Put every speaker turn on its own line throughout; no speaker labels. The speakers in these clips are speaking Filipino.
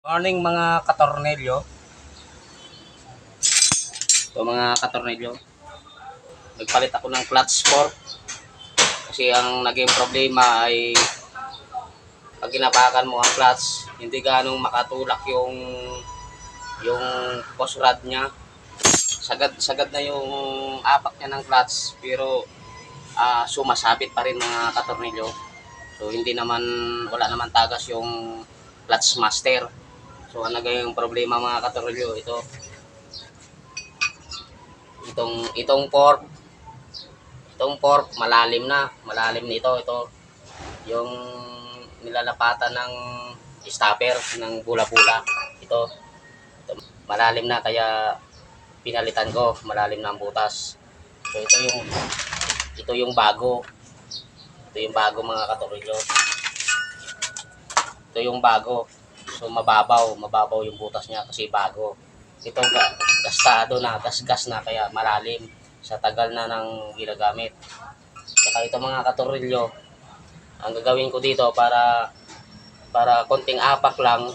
Morning mga katornelyo. Ito mga katornelyo. Nagpalit ako ng clutch fork. Kasi ang naging problema ay pag ginapakan mo ang clutch, hindi ganong makatulak yung yung post rod niya. Sagad sagad na yung apak niya ng clutch pero ah, sumasabit pa rin mga katornelyo. So hindi naman wala naman tagas yung clutch master. So ano yung problema mga katorolyo ito itong itong fork itong fork malalim na. Malalim nito. Ito yung nilalapatan ng stopper ng bula-bula. Ito, ito malalim na kaya pinalitan ko. Malalim na ang butas. So ito yung ito yung bago. Ito yung bago mga katorolyo ito yung bago So mababaw, mababaw yung butas niya kasi bago. Ito ga- gastado na, gas-gas na kaya malalim sa tagal na ng ginagamit. Saka ito mga katorilyo, ang gagawin ko dito para para konting apak lang,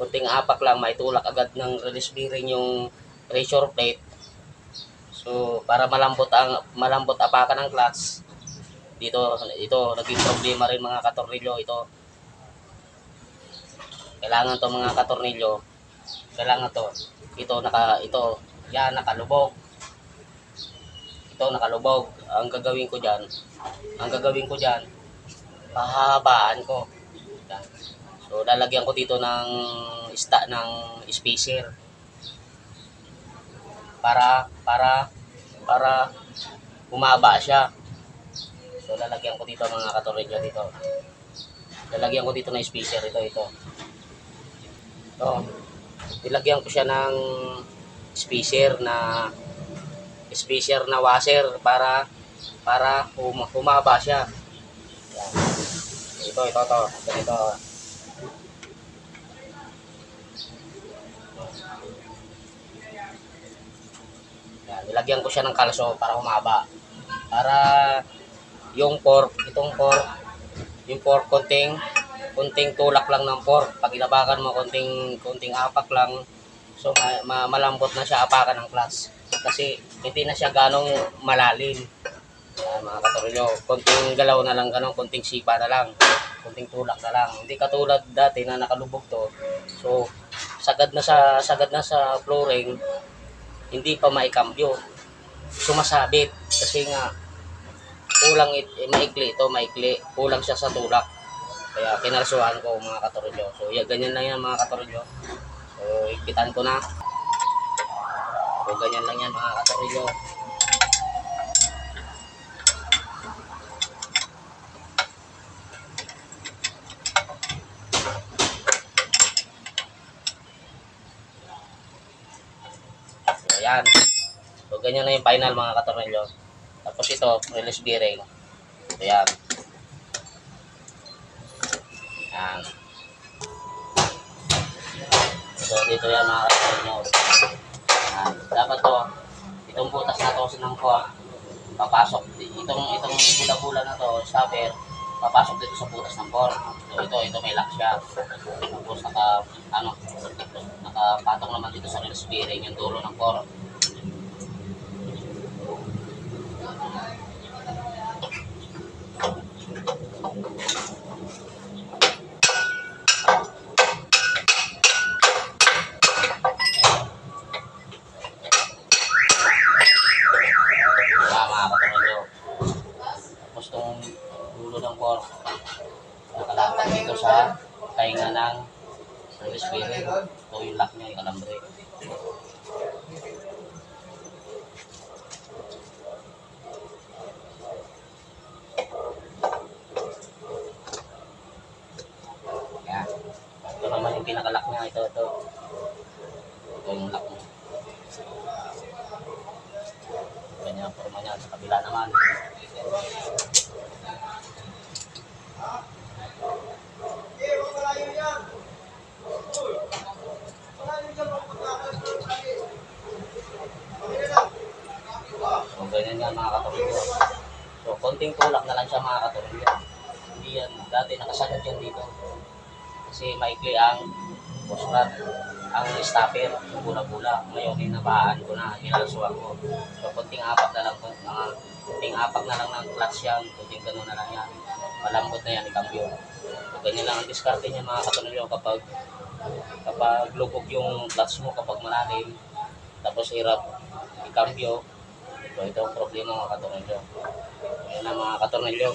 konting apak lang maitulak agad ng release bearing yung pressure plate. So para malambot ang malambot apakan ng clutch. Dito ito naging problema rin mga katorilyo ito kailangan to mga katornilyo. Kailangan to. Ito naka ito. Yan nakalubog. Ito nakalubog. Ang gagawin ko diyan ang gagawin ko diyan pahabaan ko. So lalagyan ko dito ng ista ng spacer. Para para para humaba siya. So lalagyan ko dito mga katornilyo dito. Lalagyan ko dito ng spacer. Ito ito ito, nilagyan ko siya ng spacer na spacer na washer para para hum, humaba siya. Yan. Ito, ito, ito. Ganito. Yan, nilagyan ko siya ng kalso para humaba. Para yung pork, itong pork, yung pork konting konting tulak lang ng pork. Pag inabakan mo, konting, konting apak lang. So, ma- ma- malambot na siya apakan ng clutch. Kasi hindi na siya ganong malalim. Yan, mga katorilyo. Konting galaw na lang ganun, konting sipa na lang. Konting tulak na lang. Hindi katulad dati na nakalubog to. So, sagad na sa sagad na sa flooring, hindi pa maikambyo. Sumasabit kasi nga kulang it, eh, maikli ito, maikli. Kulang siya sa tulak. Kaya kinarsuhan ko mga katorolyo. So yeah, ganyan lang yan mga katorolyo. So ipitan ko na. So ganyan lang yan mga katorolyo. So yan. So ganyan na yung final mga katorolyo. Tapos ito, release bearing. So yan. Yan. So, dito yan mga nyo. Yan. Dapat to, itong butas na to ng ko, papasok, itong, itong bula-bula na to, stopper, papasok dito sa butas ng core. So, ito, ito may lock siya. Tapos, naka, ano, nakapatong naman dito sa release bearing yung dulo ng core. Wala Itong dulo ng core, nakalapag dito sa tainga ng release bearing. Ito yung lock niya, yung alambre. Yan. Ito naman yung pinakalock niya. Ito, ito. Ito yung lock niya. Ganyan ang forma niya. Sa kabila naman. So, ganyan yan mga katulog. So, konting tulak na lang siya mga katulog. Hindi yan, dati nakasagad yan dito. Kasi maikli ang pusrat. Ang stopper, bula-bula. Ngayon, inabaan ko na, nilalasuan ko. So, kunting apak na lang, mga kunting apak na lang ng clutch yan, kunting gano'n na lang yan. Malambot na yan, ikambyo. So, ganyan lang ang diskarte niya mga katanulyo kapag kapag lubog yung clutch mo kapag malalim, tapos hirap ikambyo, so ito ang problema mga katornilyo. Ayan na mga katornilyo.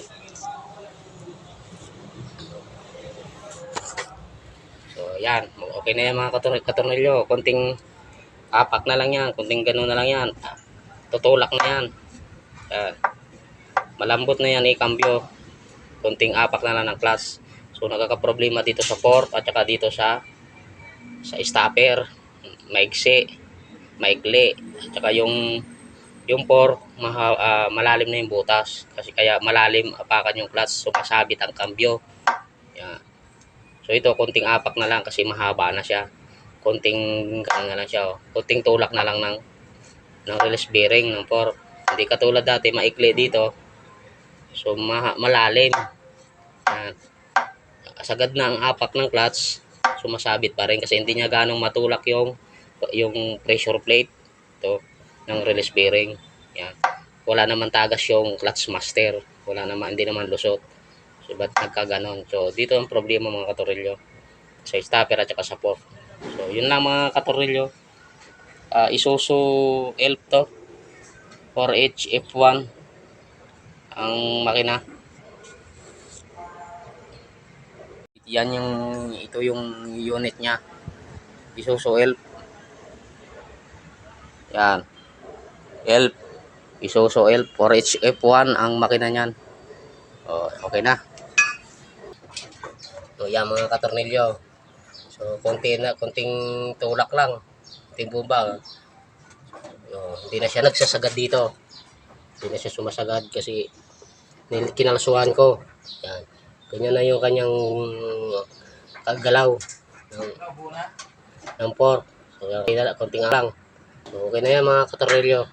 So yan, okay na yan mga kator- katornilyo. Konting apak na lang yan, konting ganun na lang yan. Tutulak na yan. Yan. Malambot na yan ikambyo. Konting apak na lang ng clutch. So nagkakaproblema dito sa port at saka dito sa sa stopper, maigsi, maikli, at saka yung yung port maha, ah, malalim na yung butas kasi kaya malalim apakan yung clutch sumasabit ang kambyo. So ito konting apak na lang kasi mahaba na siya. Konting ano na lang siya, oh. konting tulak na lang ng ng release bearing ng port. Hindi katulad dati maikli dito. So maha, malalim. Yan. Sagad na ang apak ng clutch sumasabit pa rin kasi hindi niya ganong matulak yung yung pressure plate to ng release bearing. Yan. Wala naman tagas yung clutch master. Wala naman, hindi naman lusot. So, ba't nagkaganon? So, dito ang problema mga katorilyo. Sa stopper at saka sa fork. So, yun lang mga katorilyo. Uh, Isuzu Elf to. 4H F1 ang makina. Yan yung ito yung unit niya. Isuzu Elf. Yan. Elf. Isuzu Elf 4H F1 ang makina niyan. Oh, okay na. So yan mga katornilyo. So konti na, konting tulak lang. Konting bumba. So, hindi na siya nagsasagad dito. Hindi na siya sumasagad kasi kinalsuhan ko. Yan. Ganyan na yung kanyang kagalaw ng, ng pork. So, yan, konting lang. So, okay na yan mga katornilyo.